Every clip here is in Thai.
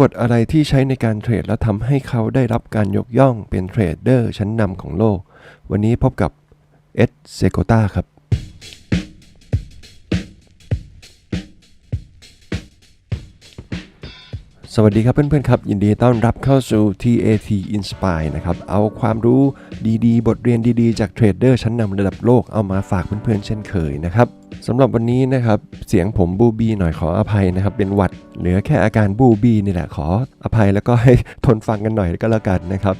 กฎอะไรที่ใช้ในการเทรดแล้วทำให้เขาได้รับการยกย่องเป็นเทรดเดอร์ชั้นนำของโลก วันนี้พบกับเอ็ดเซโกตาครับ สวัสดีครับเพื่อนๆครับ ยินดีต้อนรับเข้าสู่ TAT Inspire นะครับ เอาความรู้ดีๆ บทเรียนดีๆ จากเทรดเดอร์ชั้นนำระดับโลกเอามาฝากเพื่อนๆเช่นเคยนะครับ สำหรับวันนี้นะครับเสียงผมบูบีหน่อยขออภัยนะครับ เป็นหวัดเหลือแค่อาการบูบีนี่แหละขออภัยแล้วก็ให้ทนฟังกันหน่อยก็แล้วกันนะครับ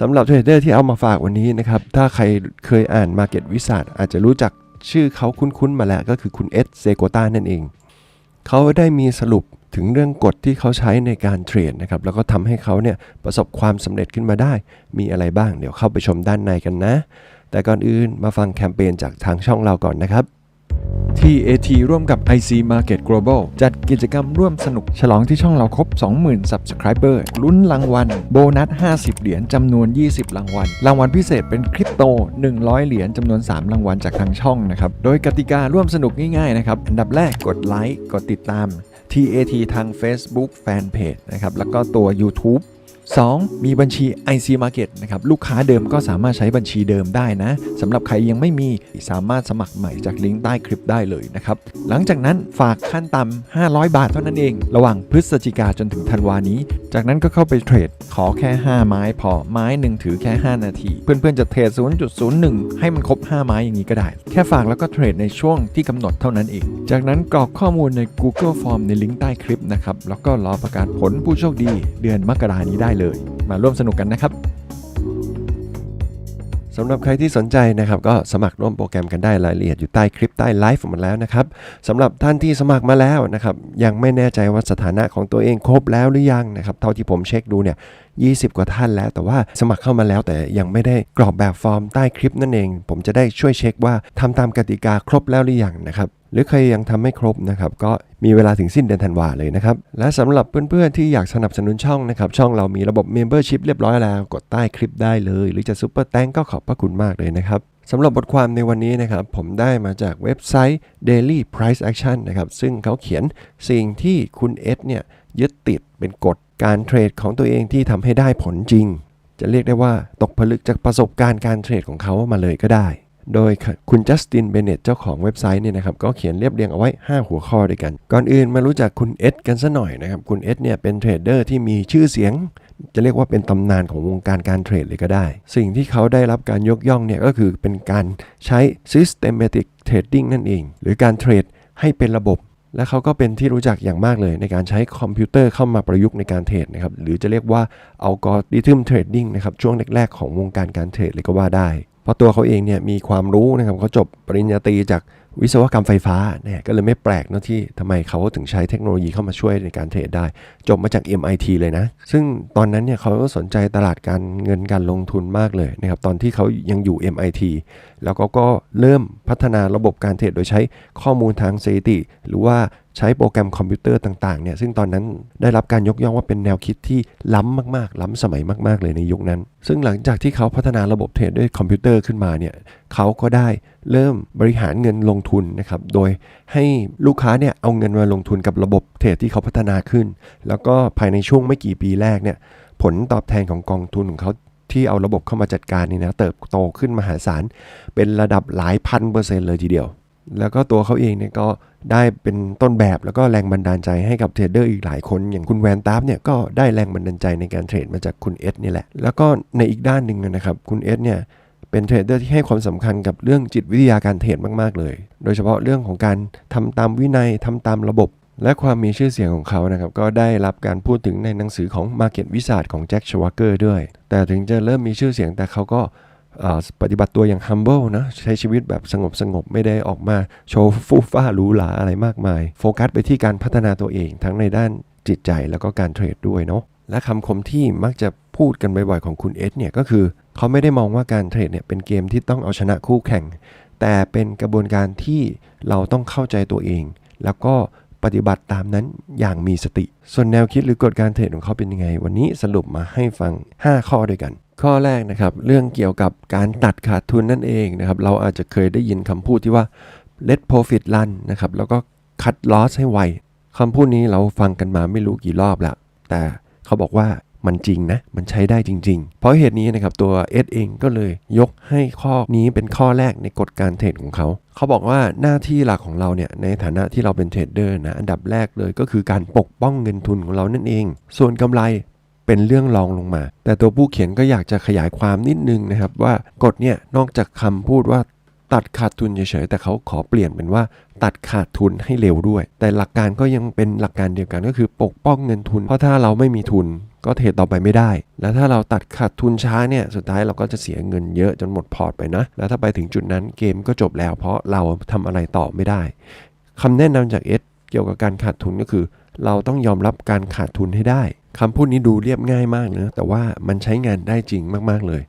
สำหรับเทรดเดอร์ที่เอามาฝากวันนี้นะครับถ้าใครเคยอ่าน Market Wizard อาจจะรู้จักชื่อเขาคุ้นๆมาแล้วก็คือคุณเอสเซโกตานั่นเอง เขาได้มีสรุปถึงเรื่องกฎที่เขาใช้ในการเทรดนะครับแล้วก็ทำให้เขาเนี่ยประสบความสำเร็จขึ้นมาได้ มีอะไรบ้างเดี๋ยวเข้าไปชมด้านในกันนะ แต่ก่อนอื่นมาฟังแคมเปญจากทางช่องเราก่อนนะครับ TAT ร่วมกับ IC Market Global จัดกิจกรรมร่วมสนุกฉลองที่ช่องเราครบ 20,000 Subscriber ลุ้นรางวัล โบนัส 50 เหรียญจำนวน 20 รางวัล รางวัลพิเศษเป็นคริปโต 100 เหรียญจำนวน 3 รางวัลจากทางช่องนะครับ โดยกติการร่วมสนุกง่ายๆนะครับ อันดับแรกกดไลค์ กดติดตาม TAT ทาง Facebook Fanpage นะครับ แล้วก็ตัว YouTube 2. มีบัญชี IC Market นะครับลูกค้าเดิมก็สามารถใช้บัญชีเดิมได้นะสำหรับใครยังไม่มีสามารถสมัครใหม่จากลิงก์ใต้คลิปได้เลยนะครับ หลังจากนั้นฝากขั้นต่ำ500 บาทเท่านั้นเอง ระหว่างพฤศจิกาจนถึงธันวานี้ จากนั้นก็เข้าไปเทรด ขอแค่ 5 ไม้พอไม้หนึ่งถือแค่ 5 นาที เพื่อนๆจะเทรด 0.01 ให้มันครบ 5 ไม้อย่างนี้ก็ได้ แค่ฝากแล้วก็เทรดในช่วงที่กำหนดเท่านั้นเอง จากนั้นกรอกข้อมูลใน Google Form ในลิงก์ใต้คลิปนะครับแล้วก็รอประกาศผลผู้โชคดี เดือนมกรานี้ได้เลย มาร่วมสนุกกันนะครับสำหรับใครที่สนใจนะครับก็สมัครร่วมโปรแกรมกันได้รายละเอียดอยู่ใต้คลิปใต้ไลฟ์หมดแล้วนะครับสำหรับท่านที่สมัครมาแล้วนะครับยังไม่แน่ใจว่าสถานะของตัวเองครบแล้วหรือยังนะครับเท่าที่ผมเช็คดูเนี่ย20 กว่าท่านแล้ว แต่ว่าสมัครเข้ามาแล้วแต่ยังไม่ได้กรอกแบบฟอร์มใต้คลิปนั่นเอง ผมจะได้ช่วยเช็คว่าทำตามกติกาครบแล้วหรือยังนะครับ หรือใครยังทำไม่ครบนะครับก็มีเวลาถึงสิ้นเดือนธันวาเลยนะครับ และสำหรับเพื่อนๆ ที่อยากสนับสนุนช่องนะครับ ช่องเรามีระบบ Membership เรียบร้อยแล้ว กดใต้คลิปได้เลย หรือจะซุปเปอร์แตงก็ขอบพระคุณมากเลยนะครับสำหรับบทความในวันนี้นะครับ ผมได้มาจากเว็บไซต์ Daily Price Action นะครับ ซึ่งเขาเขียนสิ่งที่คุณเอสเนี่ยยึดติดเป็นกฎการเทรดของตัวเองที่ทำให้ได้ผลจริง จะเรียกได้ว่าตกผลึกจากประสบการณ์การเทรดของเขามาเลยก็ได้ โดยคุณจัสตินเบเนตเจ้าของเว็บไซต์เนี่ยนะครับก็เขียนเรียบเรียงเอาไว้ 5 หัวข้อด้วยกัน ก่อนอื่นมารู้จักคุณเอสกันซะหน่อยนะครับ คุณเอสเนี่ยเป็นเทรดเดอร์ที่มีชื่อเสียง จะเรียกว่าเป็นตำนานของวงการการเทรดเลยก็ได้ สิ่งที่เขาได้รับการยกย่องเนี่ยก็คือเป็นการใช้ systematic trading นั่นเอง หรือการเทรดให้เป็นระบบและเขาก็เป็นที่รู้จักอย่างมากเลยในการใช้คอมพิวเตอร์เข้ามาประยุกต์ในการเทรดนะครับหรือจะเรียกว่าอัลกอริทึมเทรดดิ้งนะครับช่วงแรกๆของวงการการเทรดเลยก็ว่าได้ ราะตัวเขาเองเนี่ยมีความรู้นะครับเขาจบปริญญาตรีจากวิศวกรรมไฟฟ้าเนี่ยก็เลยไม่แปลกนะที่ทำไมเขาถึงใช้เทคโนโลยีเข้ามาช่วยในการเทรดได้ จบมาจาก MIT เลยนะ ซึ่งตอนนั้นเนี่ยเขาก็สนใจตลาดการเงินการลงทุนมากเลยนะครับตอนที่เขายังอยู่ MIT แล้วก็ก็เริ่มพัฒนาระบบการเทรดโดยใช้ข้อมูลทางสถิติ หรือว่าใช้โปรแกรมคอมพิวเตอร์ต่างๆเนี่ยซึ่งตอนนั้นได้รับการยกย่องว่าเป็นแนวคิดที่ล้ำมากๆ ล้ำสมัยมากๆเลยในยุคนั้น ซึ่งหลังจากที่เขาพัฒนาระบบเทรดด้วยคอมพิวเตอร์ขึ้นมาเนี่ยเขาก็ได้เริ่มบริหารเงินลงทุนนะครับโดยให้ลูกค้าเนี่ยเอาเงินมาลงทุนกับระบบเทรดที่เขาพัฒนาขึ้น แล้วก็ภายในช่วงไม่กี่ปีแรกเนี่ยผลตอบแทนของกองทุนของเขาที่เอาระบบเข้ามาจัดการนี่นะเติบโตขึ้นมหาศาลเป็นระดับหลายพันเปอร์เซ็นต์เลยทีเดียว แล้วก็ตัวเขาเองเนี่ยก็ได้เป็นต้นแบบแล้วก็แรงบันดาลใจให้กับเทรดเดอร์อีกหลายคน อย่างคุณแวนตาฟเนี่ยก็ได้แรงบันดาลใจในการเทรดมาจากคุณเอสนี่แหละ แล้วก็ในอีกด้านหนึ่งนะครับคุณเอสเนี่ยเป็นเทรดเดอร์ที่ให้ความสำคัญกับเรื่องจิตวิทยาการเทรดมากๆเลย โดยเฉพาะเรื่องของการทำตามวินัยทำตามระบบ และความมีชื่อเสียงของเขานะครับก็ได้รับการพูดถึงในหนังสือของ Market Wizard ของแจ็คชวากเกอร์ด้วย แต่ถึงจะเริ่มมีชื่อเสียงแต่เขาก็ ปฏิบัติตัวอย่าง humble นะใช้ชีวิตแบบสงบสงบไม่ได้ออกมาโชว์ฟูฟ้าหรูหราอะไรมากมาย โฟกัสไปที่การพัฒนาตัวเอง ทั้งในด้านจิตใจแล้วก็การเทรดด้วยเนาะและคำคมที่มักจะพูดกันบ่อยๆของคุณเอสเนี่ยก็คือ เขาไม่ได้มองว่าการเทรดเนี่ยเป็นเกมที่ต้องเอาชนะคู่แข่ง แต่เป็นกระบวนการที่เราต้องเข้าใจตัวเอง แล้วก็ ปฏิบัติตามนั้นอย่างมีสติ ส่วนแนวคิดหรือกฎการเทรดของเขาเป็นยังไง วันนี้สรุปมาให้ฟัง 5 ข้อด้วยกัน ข้อแรกนะครับ เรื่องเกี่ยวกับการตัดขาดทุนนั่นเองนะครับ เราอาจจะเคยได้ยินคำพูดที่ว่า let profit run นะครับ แล้วก็ cut loss ให้ไวคำพูดนี้เราฟังกันมาไม่รู้กี่รอบแล้ว แต่เขาบอกว่า มันจริงนะ มันใช้ได้จริง ๆ เพราะเหตุนี้นะครับตัวเอสเองก็เลยยกให้ข้อนี้เป็นข้อแรกในกฎการเทรดของเขา เขาบอกว่าหน้าที่หลักของเราเนี่ยในฐานะที่เราเป็นเทรดเดอร์นะอันดับแรกเลยก็คือการปกป้องเงินทุนของเรานั่นเอง ส่วนกำไรเป็นเรื่องรองลงมา แต่ตัวผู้เขียนก็อยากจะขยายความนิดนึงนะครับว่ากฎเนี่ยนอกจากคำพูดว่า ตัดขาดทุนเฉยๆแต่เขาขอเปลี่ยนเป็นว่าตัดขาดทุนให้เร็วด้วย แต่หลักการก็ยังเป็นหลักการเดียวกันก็คือปกป้องเงินทุน เพราะถ้าเราไม่มีทุนก็เทรดต่อไปไม่ได้ แล้วถ้าเราตัดขาดทุนช้าเนี่ย สุดท้ายเราก็จะเสียเงินเยอะจนหมดพอร์ตไปนะ แล้วถ้าไปถึงจุดนั้นเกมก็จบแล้ว เพราะเราทำอะไรต่อไม่ได้คำแนะนำจากเอสเกี่ยวกับการขาดทุนก็คือ เราต้องยอมรับการขาดทุนให้ได้คำพูดนี้ดูเรียบง่ายมากนะแต่ว่ามันใช้งานได้จริงมากๆเลย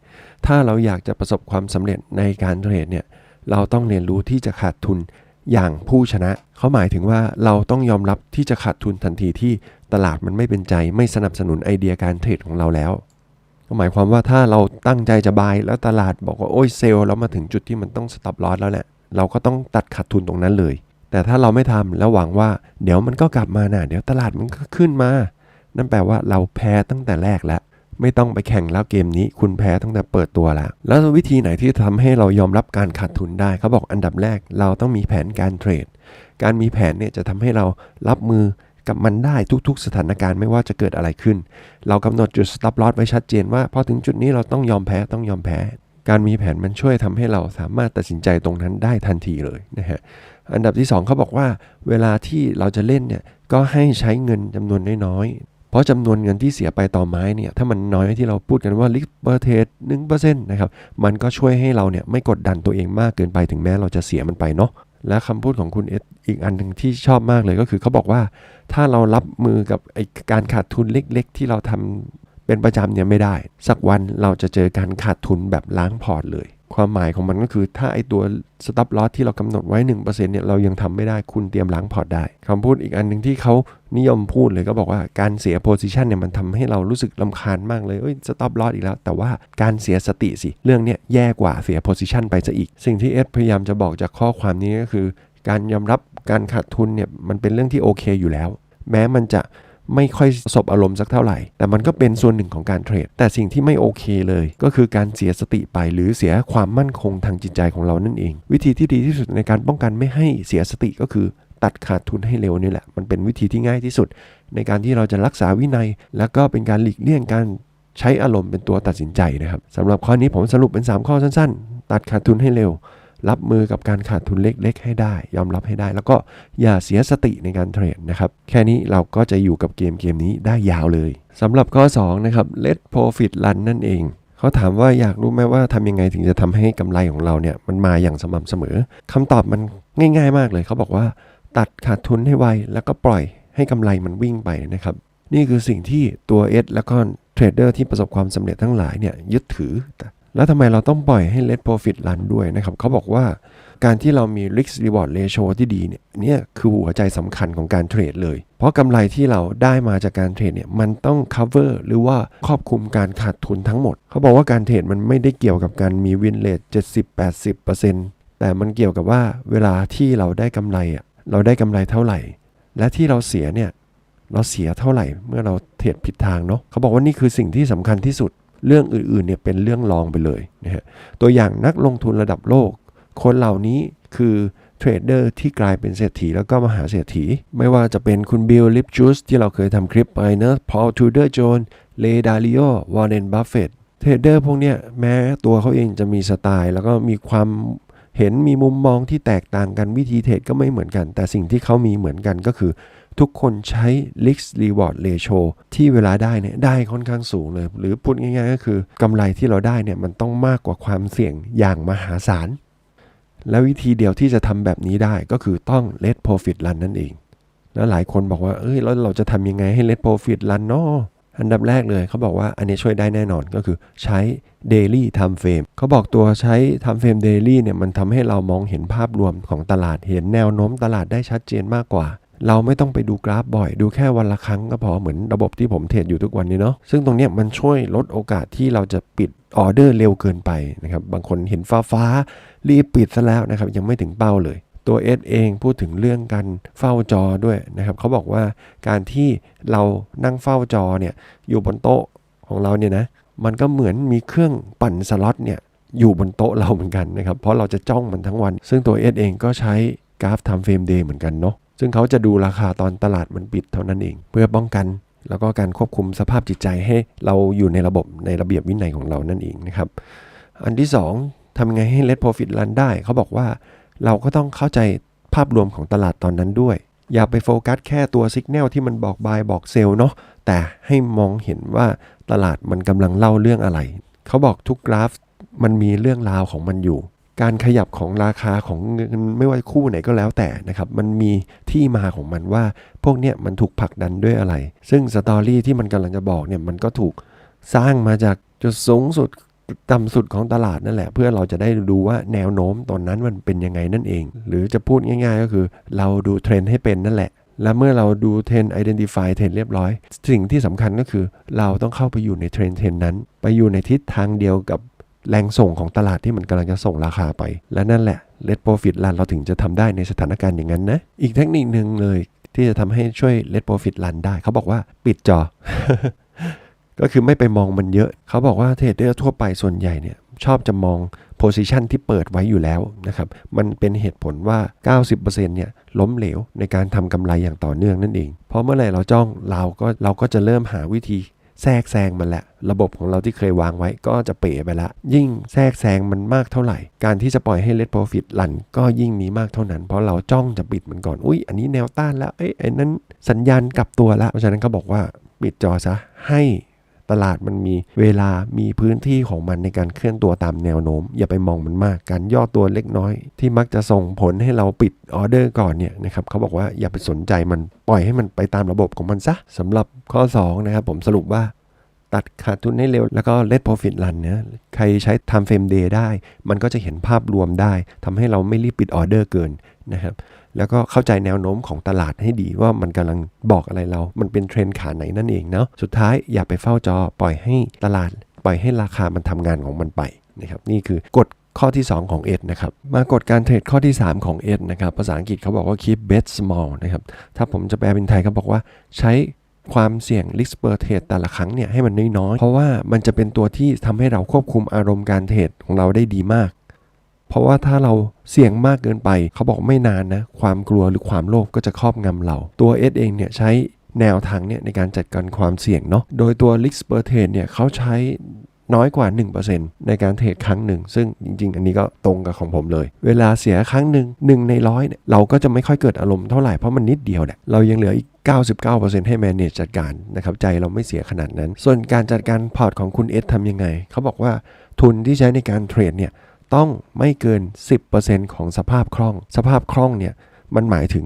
ถ้าเราอยากจะประสบความสำเร็จในการเทรดเนี่ย เราต้องเรียนรู้ที่จะขาดทุนอย่างผู้ชนะ เขาหมายถึงว่าเราต้องยอมรับที่จะขาดทุนทันทีที่ตลาดมันไม่เป็นใจไม่สนับสนุนไอเดียการเทรดของเราแล้วก็หมายความว่าถ้าเราตั้งใจจะบายแล้วตลาดบอกว่าโอ้ยเซลล์เรามาถึงจุดที่มันต้องสต็อปลอสแล้วแหละเราก็ต้องตัดขาดทุนตรงนั้นเลย แต่ถ้าเราไม่ทำแล้วหวังว่าเดี๋ยวมันก็กลับมานะเดี๋ยวตลาดมันก็ขึ้นมา นั่นแปลว่าเราแพ้ตั้งแต่แรกแล้ว ไม่ต้องไปแข่งแล้วเกมนี้คุณแพ้ตั้งแต่เปิดตัวแล้วแล้ววิธีไหนที่ทำให้เรายอมรับการขาดทุนได้เขาบอกอันดับแรกเราต้องมีแผนการเทรด การมีแผนเนี่ยจะทำให้เรารับมือกับมันได้ทุกๆ สถานการณ์ไม่ว่าจะเกิดอะไรขึ้น เรากำหนดจุด stop loss ไว้ชัดเจนว่าพอถึงจุดนี้เราต้องยอมแพ้ต้องยอมแพ้ การมีแผนมันช่วยทำให้เราสามารถตัดสินใจตรงนั้นได้ทันทีเลยนะฮะอันดับที่ 2เขาบอกว่าเวลาที่เราจะเล่นเนี่ยก็ให้ใช้เงินจำนวนน้อย เพราะจำนวนเงินที่เสียไปต่อไม้เนี่ยถ้ามันน้อยที่เราพูดกันว่า risk per trade 1%นต์นะครับมันก็ช่วยให้เราเนี่ยไม่กดดันตัวเองมากเกินไปถึงแม้เราจะเสียมันไปเนาะและคำพูดของคุณเอสอีกอันหนึ่งที่ชอบมากเลยก็คือเขาบอกว่าถ้าเรารับมือกับไอการขาดทุนเล็ก ๆ ที่เราทำเป็นประจำเนี่ยไม่ได้ สักวันเราจะเจอการขาดทุนแบบล้างพอร์ตเลย ความหมายของมันก็คือถ้าไอตัว stop loss ที่เรากำหนดไว้ 1%เนี่ยเรายังทำไม่ได้คุณเตรียมล้างพอร์ตได้คำพูดอีกอันหนึ่งที่เขานิยมพูดเลยก็บอกว่าการเสีย position เนี่ยมันทำให้เรารู้สึกลำคาญมากเลยเอ้ย stop loss อีกแล้ว แต่ว่าการเสียสติสิ เรื่องเนี้ยแย่กว่าเสีย position ไปซะอีก สิ่งที่เอสพยายามจะบอกจากข้อความนี้ก็คือ การยอมรับการขาดทุนเนี่ยมันเป็นเรื่องที่โอเคอยู่แล้ว แม้มันจะ ไม่ค่อยสบอารมณ์สักเท่าไหร่ แต่มันก็เป็นส่วนหนึ่งของการเทรด แต่สิ่งที่ไม่โอเคเลย ก็คือการเสียสติไปหรือเสียความมั่นคงทางจิตใจของเรานั่นเอง วิธีที่ดีที่สุดในการป้องกันไม่ให้เสียสติก็คือตัดขาดทุนให้เร็วนี่แหละ มันเป็นวิธีที่ง่ายที่สุด ในการที่เราจะรักษาวินัย แล้วก็เป็นการหลีกเลี่ยงการใช้อารมณ์เป็นตัวตัดสินใจนะครับสำหรับข้อนี้ผมสรุปเป็น 3 ข้อสั้น ๆ ตัดขาดทุนให้เร็ว รับมือกับการขาดทุนเล็กๆ ให้ได้ ยอมรับให้ได้ แล้วก็อย่าเสียสติในการเทรดนะครับ แค่นี้เราก็จะอยู่กับเกมเกมนี้ได้ยาวเลยสำหรับข้อ2นะครับ let profit run นั่นเองเขาถามว่าอยากรู้ไหมว่าทำยังไงถึงจะทำให้กำไรของเราเนี่ยมันมาอย่างสม่ำเสมอคำตอบมันง่าย ๆ มากเลย เขาบอกว่า ตัดขาดทุนให้ไวแล้วก็ปล่อยให้กำไรมันวิ่งไปนะครับ นี่คือสิ่งที่ตัวเอสแล้วก็เทรดเดอร์ที่ประสบความสำเร็จทั้งหลายเนี่ยยึดถือ แล้วทำไมเราต้องปล่อยให้ let profit run ด้วยนะครับเขาบอกว่าการที่เรามี risk reward ratio ที่ดีเนี่ยเนี่ยคือหัวใจสำคัญของการเทรดเลย เพราะกำไรที่เราได้มาจากการเทรดเนี่ยมันต้อง cover หรือว่าครอบคลุมการขาดทุนทั้งหมด เขาบอกว่าการเทรดมันไม่ได้เกี่ยวกับการมี win rate 70-80%แต่มันเกี่ยวกับว่าเวลาที่เราได้กำไรอะเราได้กำไรเท่าไหร่ และที่เราเสียเนี่ยเราเสียเท่าไหร่เมื่อเราเทรดผิดทางเนาะเขาบอกว่านี่คือสิ่งที่สำคัญที่สุด เรื่องอื่นๆเนี่ยเป็นเรื่องรองไปเลยนะฮะตัวอย่างนักลงทุนระดับโลก คนเหล่านี้คือเทรดเดอร์ที่กลายเป็นเศรษฐีแล้วก็มหาเศรษฐี ไม่ว่าจะเป็นคุณบิลลิปจูสที่เราเคยทำคลิปไปเนะพอลทูเดอร์โจนเลดาริโอวอร์เรนบัฟเฟตเทรดเดอร์พวกเนี้ยแม้ตัวเขาเองจะมีสไตล์ แล้วก็มีความ เห็นมีมุมมองที่แตกต่างกันวิธีเทรดก็ไม่เหมือนกัน แต่สิ่งที่เขามีเหมือนกันก็คือ ทุกคนใช้ risk reward ratio ที่เวลาได้เนี่ยได้ค่อนข้างสูงเลย หรือพูดง่ายๆก็คือกำไรที่เราได้เนี่ยมันต้องมากกว่าความเสี่ยงอย่างมหาศาลและวิธีเดียวที่จะทำแบบนี้ได้ก็คือต้อง let profit run นั่นเอง แล้วหลายคนบอกว่าเอ้ยแล้วเราจะทำยังไงให้ let profit run เนาะ อันดับแรกเลยเขาบอกว่าอันนี้ช่วยได้แน่นอนก็คือใช้ daily time frame เขาบอกตัวใช้ time frame daily เนี่ยมันทำให้เรามองเห็นภาพรวมของตลาดเห็นแนวโน้มตลาดได้ชัดเจนมากกว่า เราไม่ต้องไปดูกราฟบ่อย ดูแค่วันละครั้งก็พอเหมือนระบบที่ผมเทรดอยู่ทุกวันนี้เนาะซึ่งตรงนี้มันช่วยลดโอกาสที่เราจะปิดออเดอร์เร็วเกินไปนะครับบางคนเห็นฟ้าฟ้ารีบปิดซะแล้วนะครับยังไม่ถึงเป้าเลย ตัวเอสเองพูดถึงเรื่องการเฝ้าจอด้วยนะครับเขาบอกว่าการที่เรานั่งเฝ้าจอเนี่ยอยู่บนโต๊ะของเราเนี่ยนะมันก็เหมือนมีเครื่องปั่นสล็อตเนี่ยอยู่บนโต๊ะเราเหมือนกันนะครับ เพราะเราจะจ้องมันทั้งวัน ซึ่งตัวเอสเองก็ใช้กราฟ time frame day เหมือนกันเนาะซึ่งเขาจะดูราคาตอนตลาดมันปิดเท่านั้นเอง เพื่อป้องกันแล้วก็การควบคุมสภาพจิตใจให้เราอยู่ในระบบในระเบียบวินัยของเรานั่นเองนะครับ อันที่ 2ทำยังไงให้ let profit run ได้ เขาบอกว่า เราก็ต้องเข้าใจภาพรวมของตลาดตอนนั้นด้วย อย่าไปโฟกัสแค่ตัวสัญญาณที่มันบอก buy บอกเซลเนาะแต่ให้มองเห็นว่าตลาดมันกำลังเล่าเรื่องอะไร เขาบอกทุกกราฟมันมีเรื่องราวของมันอยู่ การขยับของราคาของเงินไม่ว่าคู่ไหนก็แล้วแต่นะครับ มันมีที่มาของมันว่า พวกเนี้ยมันถูกผลักดันด้วยอะไร ซึ่งสตอรี่ที่มันกำลังจะบอกเนี่ยมันก็ถูกสร้างมาจากจุดสูงสุด ต่ำสุดของตลาดนั่นแหละ เพื่อเราจะได้ดูว่าแนวโน้มตอนนั้นมันเป็นยังไงนั่นเอง หรือจะพูดง่าย ๆ ก็คือ เราดูเทรนด์ให้เป็นนั่นแหละ และเมื่อเราดูเทรนด์ identify เทรนด์เรียบร้อย สิ่งที่สำคัญก็คือ เราต้องเข้าไปอยู่ในเทรนด์เทรนด์นั้น ไปอยู่ในทิศทางเดียวกับแรงส่งของตลาดที่มันกำลังจะส่งราคาไป และนั่นแหละ let profit run เราถึงจะทำได้ในสถานการณ์อย่างนั้นนะ อีกเทคนิคหนึ่งเลยที่จะทำให้ช่วย let profit run ได้ เขาบอกว่าปิดจอ ก็คือไม่ไปมองมันเยอะ เขาบอกว่าเทรดเดอร์ทั่วไปส่วนใหญ่เนี่ยชอบจะมอง position ที่เปิดไว้อยู่แล้วนะครับ มันเป็นเหตุผลว่า 90%เนี่ยล้มเหลวในการทำกำไรอย่างต่อเนื่องนั่นเอง เพราะเมื่อไหร่เราจ้องเราก็เราก็จะเริ่มหาวิธีแทรกแซงมันแหละ ระบบของเราที่เคยวางไว้ก็จะเป๋ไปละ ยิ่งแทรกแซงมันมากเท่าไหร่ การที่จะปล่อยให้ let profit หลั่นก็ยิ่งมีมากเท่านั้น เพราะเราจ้องจะปิดมันก่อน อุ้ยอันนี้แนวต้านแล้ว เอ้ยไอ้นั้นสัญญาณกลับตัวละ เพราะฉะนั้นเขาบอกว่าปิดจอซะให้ ตลาดมันมีเวลามีพื้นที่ของมันในการเคลื่อนตัวตามแนวโน้ม อย่าไปมองมันมาก การย่อตัวเล็กน้อย ที่มักจะส่งผลให้เราปิดออเดอร์ก่อนเนี่ยนะครับเขาบอกว่าอย่าไปสนใจมันปล่อยให้มันไปตามระบบของมันซะสำหรับข้อ 2 นะครับ ผมสรุปว่าตัดขาดทุนให้เร็ว แล้วก็ let profit run เนี่ยใครใช้ time frame day ได้ มันก็จะเห็นภาพรวมได้ทำให้เราไม่รีบปิดออเดอร์เกินนะครับ แล้วก็เข้าใจแนวโน้มของตลาดให้ดีว่ามันกำลังบอกอะไรเรา มันเป็นเทรนด์ขาไหนนั่นเองเนาะ สุดท้ายอย่าไปเฝ้าจอปล่อยให้ตลาด ปล่อยให้ราคามันทำงานของมันไปนะครับนี่คือกฎข้อที่ 2 ของเอ็ดนะครับ มากฎการเทรดข้อที่ 3 ของเอ็ดนะครับ ภาษาอังกฤษเขาบอกว่า keep bet small นะครับ ถ้าผมจะแปลเป็นไทยเขาบอกว่าใช้ความเสี่ยง risk per trade แต่ละครั้งเนี่ยให้มันน้อยๆ เพราะว่ามันจะเป็นตัวที่ทำให้เราควบคุมอารมณ์การเทรดของเราได้ดีมาก เพราะว่าถ้าเราเสี่ยงมากเกินไป เขาบอกไม่นานนะ ความกลัวหรือความโลภก็จะครอบงำเรา ตัวเอสเองเนี่ยใช้แนวทางเนี่ยในการจัดการความเสี่ยงเนาะโดยตัว risk per trade เนี่ยเขาใช้น้อยกว่า 1%ในการเทรดครั้งหนึ่ง ซึ่งจริง ๆ อันนี้ก็ตรงกับของผมเลย เวลาเสียครั้งหนึ่งหนึ่งในร้อยเนี่ยเราก็จะไม่ค่อยเกิดอารมณ์เท่าไหร่เพราะมันนิดเดียวเนี่ยเรายังเหลืออีก 99%ให้ manage จัดการนะครับใจเราไม่เสียขนาดนั้น ส่วนการจัดการพอร์ตของคุณเอสทำยังไง เขาบอกว่าทุนที่ใช้ในการเทรดเนี่ย ต้องไม่เกิน 10%ของสภาพคล่อง สภาพคล่องเนี่ยมันหมายถึง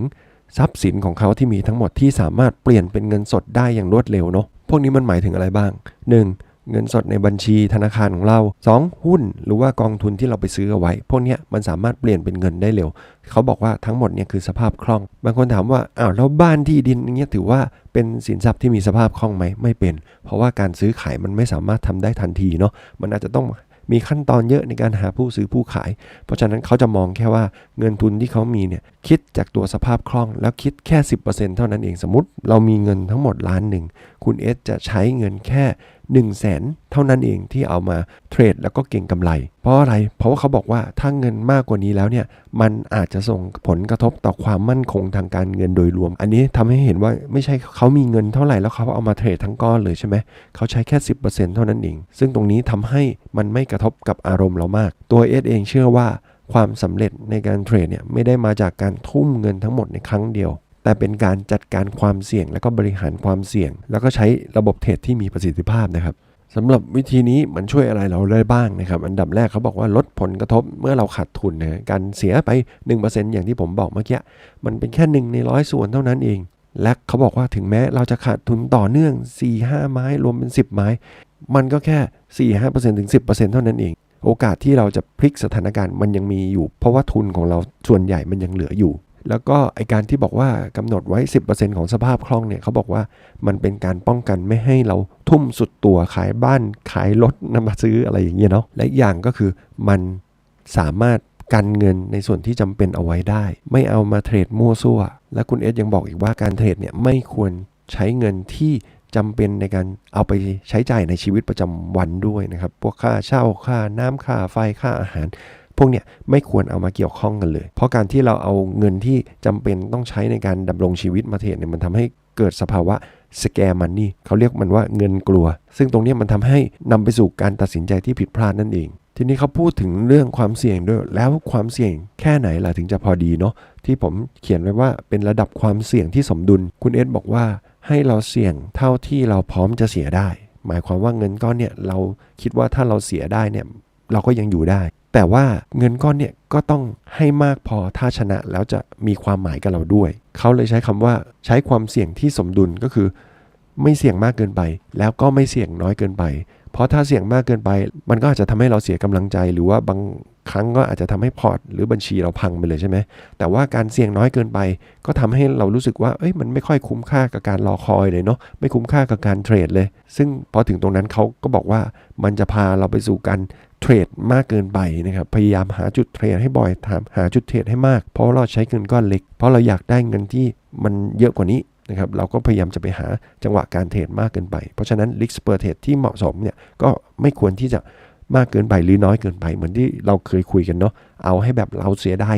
ทรัพย์สินของเขาที่มีทั้งหมดที่สามารถเปลี่ยนเป็นเงินสดได้อย่างรวดเร็วเนาะ พวกนี้มันหมายถึงอะไรบ้าง 1. เงินสดในบัญชีธนาคารของเรา 2. หุ้นหรือว่ากองทุนที่เราไปซื้อเอาไว้ พวกนี้มันสามารถเปลี่ยนเป็นเงินได้เร็ว เขาบอกว่าทั้งหมดเนี่ยคือสภาพคล่อง บางคนถามว่าอ้าวแล้วบ้านที่ดินอย่างเงี้ยถือว่าเป็นสินทรัพย์ที่มีสภาพคล่องไหมไม่เป็น เพราะว่าการซื้อขายมันไม่สามารถทำได้ทันทีเนาะ มันอาจจะต้อง มีขั้นตอนเยอะในการหาผู้ซื้อผู้ขาย เพราะฉะนั้นเขาจะมองแค่ว่าเงินทุนที่เขามีเนี่ยคิดจากตัวสภาพคล่อง แล้วคิดแค่ 10%เท่านั้นเองสมมติ เรามีเงินทั้งหมดล้านหนึ่งคุณเอสจะใช้เงินแค่ 1 0 0 0 0แสนเท่านั้นเองที่เอามาเทรดแล้วก็เก่งกำไร เพราะอะไร เพราะว่าเขาบอกว่าถ้าเงินมากกว่านี้แล้วเนี่ยมันอาจจะส่งผลกระทบต่อความมั่นคงทางการเงินโดยรวม อันนี้ทำให้เห็นว่าไม่ใช่เขามีเงินเท่าไหร่แล้วเขาเอามาเทรดทั้งก้อนเลยใช่ไหมเขาใช้แค่ 10%เท่านั้นเอง ซึ่งตรงนี้ทำให้มันไม่กระทบกับอารมณ์เรามาก ตัวเอสเองเชื่อว่าความสำเร็จในการเทรดเนี่ยไม่ได้มาจากการทุ่มเงินทั้งหมดในครั้งเดียว แต่เป็นการจัดการความเสี่ยง แล้วก็บริหารความเสี่ยง แล้วก็ใช้ระบบเทรดที่มีประสิทธิภาพนะครับสำหรับวิธีนี้มันช่วยอะไรเราได้บ้างนะครับ อันดับแรกเขาบอกว่าลดผลกระทบเมื่อเราขาดทุนนะการเสียไป 1%อย่างที่ผมบอกเมื่อกี้มันเป็นแค่หนึ่งในร้อยส่วนเท่านั้นเอง และเขาบอกว่าถึงแม้เราจะขาดทุนต่อเนื่อง 4-5 ไม้รวมเป็น 10 ไม้ มันก็แค่ 4-5%ถึง 10%เท่านั้นเอง โอกาสที่เราจะพลิกสถานการณ์มันยังมีอยู่ เพราะว่าทุนของเราส่วนใหญ่มันยังเหลืออยู่ แล้วก็ไอการที่บอกว่ากำหนดไว้ 10%ของสภาพคล่องเนี่ยเขาบอกว่ามันเป็นการป้องกันไม่ให้เราทุ่มสุดตัวขายบ้านขายรถนำมาซื้ออะไรอย่างเงี้ยเนาะและอย่างก็คือมันสามารถกันเงินในส่วนที่จำเป็นเอาไว้ได้ ไม่เอามาเทรดมั่วซั่ว และคุณเอสยังบอกอีกว่าการเทรดเนี่ยไม่ควรใช้เงินที่จำเป็นในการเอาไปใช้จ่ายในชีวิตประจำวันด้วยนะครับ พวกค่าเช่าค่าน้ำค่าไฟค่าอาหาร พวกเนี้ยไม่ควรเอามาเกี่ยวข้องกันเลย เพราะการที่เราเอาเงินที่จำเป็นต้องใช้ในการดำรงชีวิตมาเทรดเนี่ยมันทำให้เกิดสภาวะสแกมันนี่เขาเรียกมันว่าเงินกลัว ซึ่งตรงนี้มันทำให้นำไปสู่การตัดสินใจที่ผิดพลาดนั่นเอง ทีนี้เขาพูดถึงเรื่องความเสี่ยงด้วย แล้วความเสี่ยงแค่ไหนล่ะถึงจะพอดีเนาะที่ผมเขียนไว้ว่าเป็นระดับความเสี่ยงที่สมดุล คุณเอสบอกว่าให้เราเสี่ยงเท่าที่เราพร้อมจะเสียได้ หมายความว่าเงินก้อนเนี่ยเราคิดว่าถ้าเราเสียได้เนี่ยเราก็ยังอยู่ได้ แต่ว่าเงินก้อนเนี่ยก็ต้องให้มากพอถ้าชนะแล้วจะมีความหมายกับเราด้วย เขาเลยใช้คำว่าใช้ความเสี่ยงที่สมดุลก็คือ ไม่เสี่ยงมากเกินไป แล้วก็ไม่เสี่ยงน้อยเกินไป เพราะถ้าเสี่ยงมากเกินไป มันก็อาจจะทำให้เราเสียกำลังใจ หรือว่าบาง ครั้งก็อาจจะทำให้พอร์ตหรือบัญชีเราพังไปเลยใช่ไหมแต่ว่าการเสี่ยงน้อยเกินไป ก็ทำให้เรารู้สึกว่าเอ้ยมันไม่ค่อยคุ้มค่ากับการรอคอยเลยเนาะไม่คุ้มค่ากับการเทรดเลย ซึ่งพอถึงตรงนั้นเขาก็บอกว่ามันจะพาเราไปสู่การเทรดมากเกินไปนะครับพยายามหาจุดเทรดให้บ่อยถามหาจุดเทรดให้มาก เพราะเราใช้เงินก้อนเล็ก เพราะเราอยากได้เงินที่มันเยอะกว่านี้นะครับเราก็พยายามจะไปหาจังหวะการเทรดมากเกินไป เพราะฉะนั้น risk per trade ที่เหมาะสมเนี่ยก็ไม่ควรที่จะ มากเกินไปหรือน้อยเกินไปเหมือนที่เราเคยคุยกันเนาะเอาให้แบบเราเสียดาย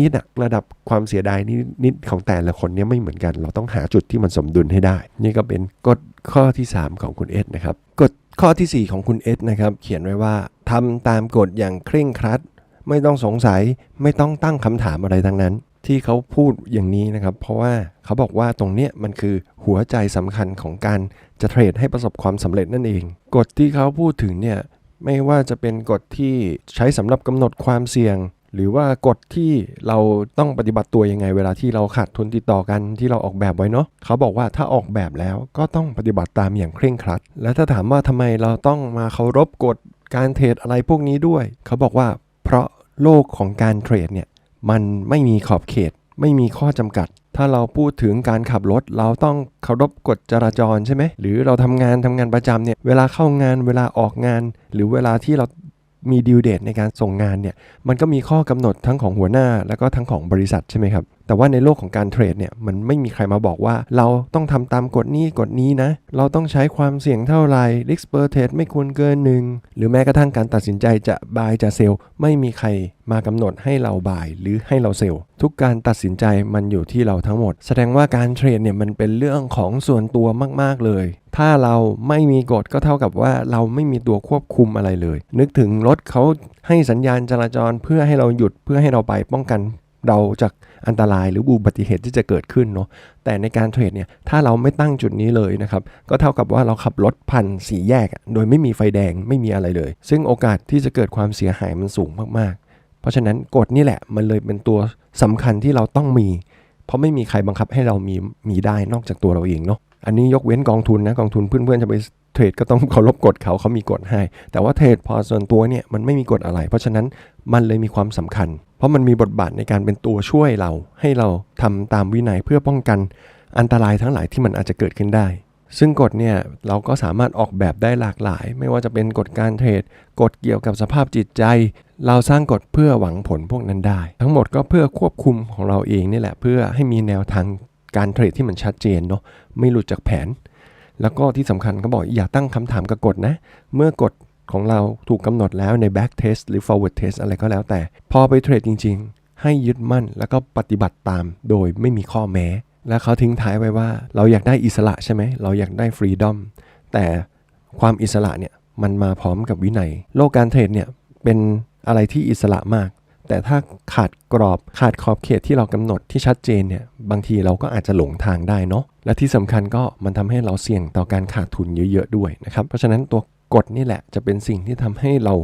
นิดๆอะระดับความเสียดายนิดๆของแต่ละคนเนี่ยไม่เหมือนกัน เราต้องหาจุดที่มันสมดุลให้ได้ นี่ก็เป็นกฎข้อที่ 3 ของคุณเอสนะครับกฎข้อทีสี่4 ของคุณเอสนะครับเขียนไว้ว่าทำตามกฎอย่างเคร่งครัด ไม่ต้องสงสัยไม่ต้องตั้งคำถามอะไรทั้งนั้น ที่เขาพูดอย่างนี้นะครับ เพราะว่าเขาบอกว่าตรงเนี้ยมันคือหัวใจสำคัญของการจะเทรดให้ประสบความสำเร็จนั่นเองกฎที่เขาพูดถึงเนี่ย ไม่ว่าจะเป็นกฎที่ใช้สำหรับกำหนดความเสี่ยง หรือว่ากฎที่เราต้องปฏิบัติตัวยังไง เวลาที่เราขาดทุนติดต่อกันที่เราออกแบบไว้เนาะเขาบอกว่าถ้าออกแบบแล้วก็ต้องปฏิบัติตามอย่างเคร่งครัด และถ้าถามว่าทำไมเราต้องมาเคารพกฎการเทรดอะไรพวกนี้ด้วย เขาบอกว่า เพราะโลกของการเทรดเนี่ยมันไม่มีขอบเขต ไม่มีข้อจำกัด ถ้าเราพูดถึงการขับรถ เราต้องเคารพกฎจราจรใช่ไหมหรือเราทำงานทำงานประจำเนี่ยเวลาเข้างานเวลาออกงาน หรือเวลาที่เรามีดิวเดตในการส่งงานเนี่ยมันก็มีข้อกำหนดทั้งของหัวหน้าแล้วก็ทั้งของบริษัทใช่ไหมครับ แต่ว่าในโลกของการเทรดเนี่ยมันไม่มีใครมาบอกว่า เราต้องทำตามกฎนี้กฎนี้นะ เราต้องใช้ความเสี่ยงเท่าไหร่ risk per trade ไม่ควรเกินหนึ่งหรือแม้กระทั่งการตัดสินใจจะ buy จะ sell ไม่มีใครมากำหนดให้เรา buy หรือให้เรา sell ทุกการตัดสินใจมันอยู่ที่เราทั้งหมด แสดงว่าการเทรดเนี่ยมันเป็นเรื่องของส่วนตัวมาก ๆ เลย ถ้าเราไม่มีกฎก็เท่ากับว่าเราไม่มีตัวควบคุมอะไรเลย นึกถึงรถเขาให้สัญญาณจราจรเพื่อให้เราหยุดเพื่อให้เราไปป้องกันเราจาก อันตรายหรืออุบัติเหตุที่จะเกิดขึ้นเนาะแต่ในการเทรดเนี่ยถ้าเราไม่ตั้งจุดนี้เลยนะครับก็เท่ากับว่าเราขับรถพันสี่แยก โดยไม่มีไฟแดงไม่มีอะไรเลย ซึ่งโอกาสที่จะเกิดความเสียหายมันสูงมากๆ เพราะฉะนั้นกฎนี่แหละมันเลยเป็นตัวสำคัญที่เราต้องมี เพราะไม่มีใครบังคับให้เรามีมีได้นอกจากตัวเราเองเนาะอันนี้ยกเว้นกองทุนนะกองทุนเพื่อนๆจะไป เทรดก็ต้องเคารพกฎเขาเขามีกฎให้ แต่ว่าเทรดพอส่วนตัวเนี่ยมันไม่มีกฎอะไร เพราะฉะนั้นมันเลยมีความสำคัญ เพราะมันมีบทบาทในการเป็นตัวช่วยเรา ให้เราทำตามวินัยเพื่อป้องกันอันตรายทั้งหลายที่มันอาจจะเกิดขึ้นได้ ซึ่งกฎเนี่ยเราก็สามารถออกแบบได้หลากหลาย ไม่ว่าจะเป็นกฎการเทรดกฎเกี่ยวกับสภาพจิตใจ เราสร้างกฎเพื่อหวังผลพวกนั้นได้ ทั้งหมดก็เพื่อควบคุมของเราเองนี่แหละ เพื่อให้มีแนวทางการเทรดที่มันชัดเจนเนาะไม่หลุดจากแผน แล้วก็ที่สำคัญก็บอกอย่าตั้งคำถามกับกฎนะ เมื่อกฎของเราถูกกำหนดแล้วใน back test หรือ forward test อะไรก็แล้วแต่ พอไปเทรดจริง ๆ ให้ยึดมั่นแล้วก็ปฏิบัติตามโดยไม่มีข้อแม้ และเขาทิ้งท้ายไว้ว่า เราอยากได้อิสระใช่ไหม เราอยากได้ freedom แต่ความอิสระเนี่ยมันมาพร้อมกับวินัย โลกการเทรดเนี่ยเป็นอะไรที่อิสระมาก แต่ถ้าขาดกรอบขาดขอบเขตที่เรากำหนดที่ชัดเจนเนี่ยบางทีเราก็อาจจะหลงทางได้เนาะและที่สำคัญก็มันทำให้เราเสี่ยงต่อการขาดทุนเยอะๆด้วยนะครับเพราะฉะนั้นตัวกฎนี่แหละจะเป็นสิ่งที่ทำให้เรา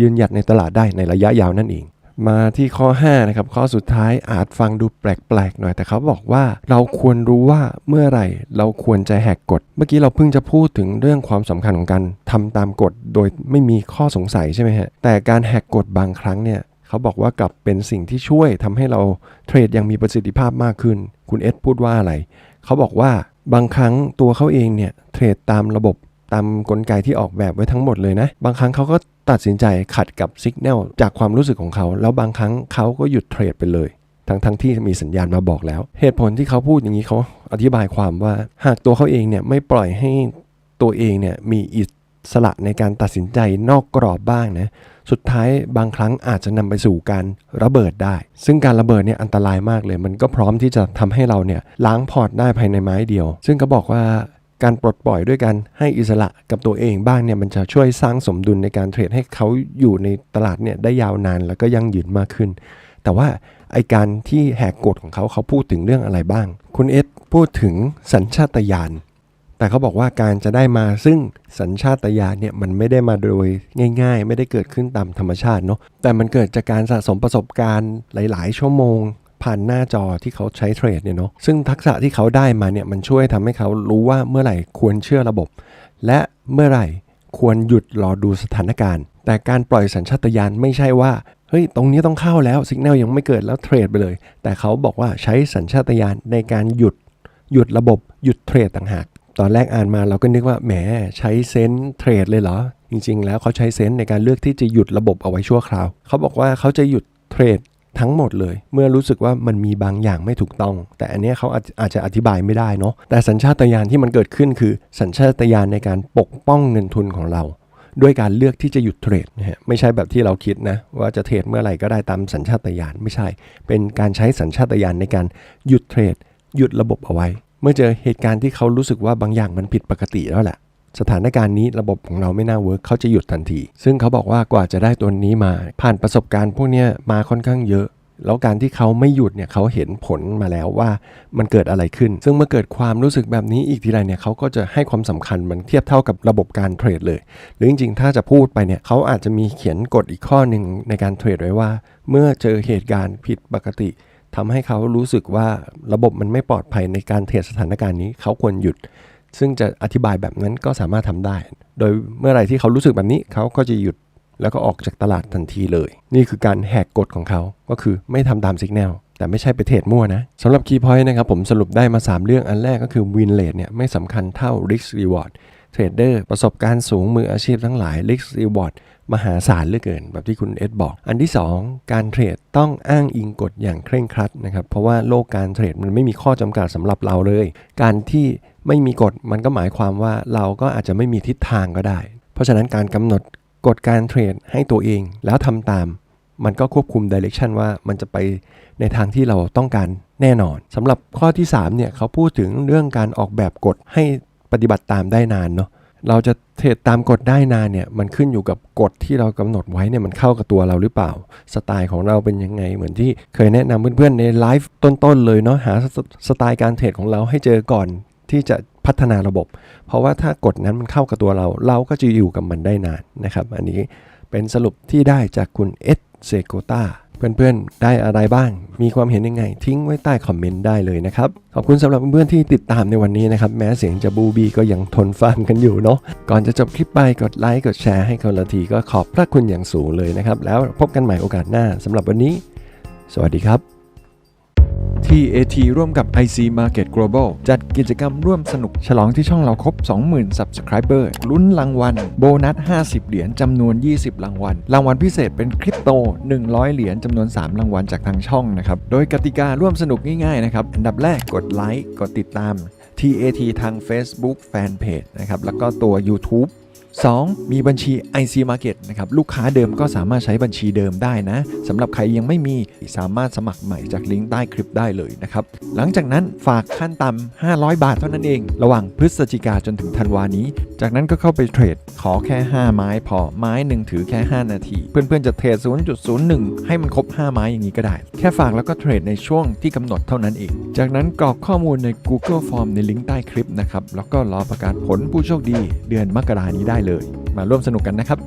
ยืนหยัดในตลาดได้ในระยะยาวนั่นเอง มาที่ข้อ5นะครับข้อสุดท้ายอาจฟังดูแปลกๆหน่อยแต่เขาบอกว่าเราควรรู้ว่าเมื่อไหร่เราควรจะแหกกฎ เมื่อกี้เราเพิ่งจะพูดถึงเรื่องความสำคัญของการทำตามกฎ โดยไม่มีข้อสงสัยใช่ไหมฮะแต่การแหกกฎบางครั้งเนี่ย เขาบอกว่ากลับเป็นสิ่งที่ช่วยทำให้เราเทรดอย่างมีประสิทธิภาพมากขึ้น คุณเอสพูดว่าอะไร เขาบอกว่าบางครั้งตัวเขาเองเนี่ยเทรดตามระบบตามกลไกที่ออกแบบไว้ทั้งหมดเลยนะ บางครั้งเขาก็ตัดสินใจขัดกับสัญญาณจากความรู้สึกของเขา แล้วบางครั้งเขาก็หยุดเทรดไปเลย ทั้งทั้งที่มีสัญญาณมาบอกแล้ว เหตุผลที่เขาพูดอย่างนี้เขาอธิบายความว่า หากตัวเขาเองเนี่ยไม่ปล่อยให้ตัวเองเนี่ยมีอิสระในการตัดสินใจนอกกรอบบ้างนะ สุดท้ายบางครั้งอาจจะนำไปสู่การระเบิดได้ ซึ่งการระเบิดเนี่ยอันตรายมากเลย มันก็พร้อมที่จะทำให้เราเนี่ยล้างพอร์ตได้ภายในไม้เดียว ซึ่งก็บอกว่าการปลดปล่อยด้วยกันให้อิสระกับตัวเองบ้างเนี่ยมันจะช่วยสร้างสมดุลในการเทรดให้เขาอยู่ในตลาดเนี่ยได้ยาวนานแล้วก็ยั่งยืนมากขึ้น แต่ว่าไอการที่แหกกฎของเขาเขาพูดถึงเรื่องอะไรบ้าง คุณเอสพูดถึงสัญชาตญาณ แต่เขาบอกว่าการจะได้มาซึ่งสัญชาตญาณเนี่ยมันไม่ได้มาโดยง่าย ๆ ไม่ได้เกิดขึ้นตามธรรมชาติเนาะแต่มันเกิดจากการสะสมประสบการณ์หลาย ๆ ชั่วโมง ผ่านหน้าจอที่เขาใช้เทรดเนี่ยเนาะซึ่งทักษะที่เขาได้มาเนี่ยมันช่วยทำให้เขารู้ว่าเมื่อไหร่ควรเชื่อระบบ และเมื่อไหร่ควรหยุดรอดูสถานการณ์ แต่การปล่อยสัญชาตญาณไม่ใช่ว่าเฮ้ย ตรงนี้ต้องเข้าแล้วสัญญาณยังไม่เกิดแล้วเทรดไปเลย แต่เขาบอกว่าใช้สัญชาตญาณในการหยุด หยุดระบบ หยุดเทรดต่างหาก ตอนแรกอ่านมาเราก็นึกว่าแหมใช้เซนส์เทรดเลยเหรอ จริง ๆ แล้วเขาใช้เซนส์ในการเลือกที่จะหยุดระบบเอาไว้ชั่วคราว เขาบอกว่าเขาจะหยุดเทรดทั้งหมดเลย เมื่อรู้สึกว่ามันมีบางอย่างไม่ถูกต้อง แต่อันนี้เขาอาจจะอธิบายไม่ได้เนาะแต่สัญชาตญาณที่มันเกิดขึ้นคือ สัญชาตญาณในการปกป้องเงินทุนของเรา ด้วยการเลือกที่จะหยุดเทรดนะฮะไม่ใช่แบบที่เราคิดนะ ว่าจะเทรดเมื่อไหร่ก็ได้ตามสัญชาตญาณไม่ใช่ เป็นการใช้สัญชาตญาณในการหยุดเทรดหยุดระบบเอาไว้ เมื่อเจอเหตุการณ์ที่เขารู้สึกว่าบางอย่างมันผิดปกติแล้วแหละ สถานการณ์นี้ระบบของเราไม่น่าเวิร์กเขาจะหยุดทันที ซึ่งเขาบอกว่ากว่าจะได้ตัวนี้มา ผ่านประสบการณ์พวกนี้มาค่อนข้างเยอะ แล้วการที่เขาไม่หยุดเนี่ยเขาเห็นผลมาแล้วว่ามันเกิดอะไรขึ้น ซึ่งเมื่อเกิดความรู้สึกแบบนี้อีกทีไรเนี่ยเขาก็จะให้ความสำคัญมันเทียบเท่ากับระบบการเทรดเลย หรือจริงๆ ถ้าจะพูดไปเนี่ยเขาอาจจะมีเขียนกฎอีกข้อหนึ่งในการเทรดไว้ว่า เมื่อเจอเหตุการณ์ผิดปกติ ทำให้เขารู้สึกว่าระบบมันไม่ปลอดภัยในการเทรดสถานการณ์นี้เขาควรหยุด ซึ่งจะอธิบายแบบนั้นก็สามารถทำได้ โดยเมื่อไหร่ที่เขารู้สึกแบบนี้เขาก็จะหยุดแล้วก็ออกจากตลาดทันทีเลย นี่คือการแหกกฎของเขา ก็คือไม่ทำตามสัญญาณแต่ไม่ใช่ไปเทรดมั่วนะสำหรับ Key Point นะครับผมสรุปได้มา 3 เรื่องอันแรกก็คือ Win Rate เนี่ยไม่สำคัญเท่า Risk Reward เทรดเดอร์ประสบการณ์สูงมืออาชีพทั้งหลาย Risk Reward มหาศาลเหลือเกิน แบบที่คุณเอ็ดบอก อันที่ 2 การเทรดต้องอ้างอิงกฎอย่างเคร่งครัดนะครับ เพราะว่าโลกการเทรดมันไม่มีข้อจำกัดสำหรับเราเลย การที่ไม่มีกฎมันก็หมายความว่าเราก็อาจจะไม่มีทิศทางก็ได้ เพราะฉะนั้นการกำหนดกฎการเทรดให้ตัวเองแล้วทำตาม มันก็ควบคุมดิเรกชันว่ามันจะไปในทางที่เราต้องการแน่นอนสำหรับข้อที่3เนี่ยเขาพูดถึงเรื่องการออกแบบกฎให้ปฏิบัติตามได้นานเนาะ เราจะเทรดตามกฎได้นานเนี่ย มันขึ้นอยู่กับกฎที่เรากำหนดไว้เนี่ยมันเข้ากับตัวเราหรือเปล่า สไตล์ของเราเป็นยังไง เหมือนที่เคยแนะนำเพื่อนๆในไลฟ์ต้นๆเลยเนาะหาสสไตล์การเทรดของเราให้เจอก่อนที่จะพัฒนาระบบ เพราะว่าถ้ากฎนั้นมันเข้ากับตัวเรา เราก็จะอยู่กับมันได้นานนะครับ อันนี้เป็นสรุปที่ได้จากคุณเอสเซโกตา เพื่อนๆ ได้อะไรบ้าง มีความเห็นยังไง ทิ้งไว้ใต้คอมเมนต์ได้เลยนะครับ ขอบคุณสำหรับเพื่อนๆที่ติดตามในวันนี้นะครับ แม้เสียงจะบูบีก็ยังทนฟังกันอยู่เนาะ ก่อนจะจบคลิปไปกดไลค์กดแชร์ให้คนละทีก็ขอบพระคุณอย่างสูงเลยนะครับ แล้วพบกันใหม่โอกาสหน้าสำหรับวันนี้ สวัสดีครับ TAT ร่วมกับ IC Market Global จัดกิจกรรมร่วมสนุกฉลองที่ช่องเราครบ 20,000 Subscriber ลุ้นรางวัล โบนัส 50 เหรียญจำนวน 20 รางวัล รางวัลพิเศษเป็นคริปโต 100 เหรียญจำนวน 3 รางวัลจากทางช่องนะครับ โดยกติการ่วมสนุกง่ายๆนะครับ อันดับแรกกดไลค์ กดติดตาม TAT ทาง Facebook Fanpage นะครับ แล้วก็ตัว YouTube 2. มีบัญชี IC Market นะครับลูกค้าเดิมก็สามารถใช้บัญชีเดิมได้นะสำหรับใครยังไม่มีสามารถสมัครใหม่จากลิงก์ใต้คลิปได้เลยนะครับหลังจากนั้นฝากขั้นต่ำ500 บาทเท่านั้นเอง ระหว่างพฤศจิกาจนถึงธันวานี้ จากนั้นก็เข้าไปเทรด ขอแค่ 5 ไม้พอไม้หนึ่งถือแค่ 5 นาที เพื่อนๆจะเทรด 0.01 ให้มันครบ 5 ไม้อย่างนี้ก็ได้ แค่ฝากแล้วก็เทรดในช่วงที่กำหนดเท่านั้นเอง จากนั้นกรอกข้อมูลใน Google Form ในลิงก์ใต้คลิปนะครับแล้วก็รอประกาศผลผู้โชคดี เดือนมกรานี้ได้เลย มาร่วมสนุกกันนะครับ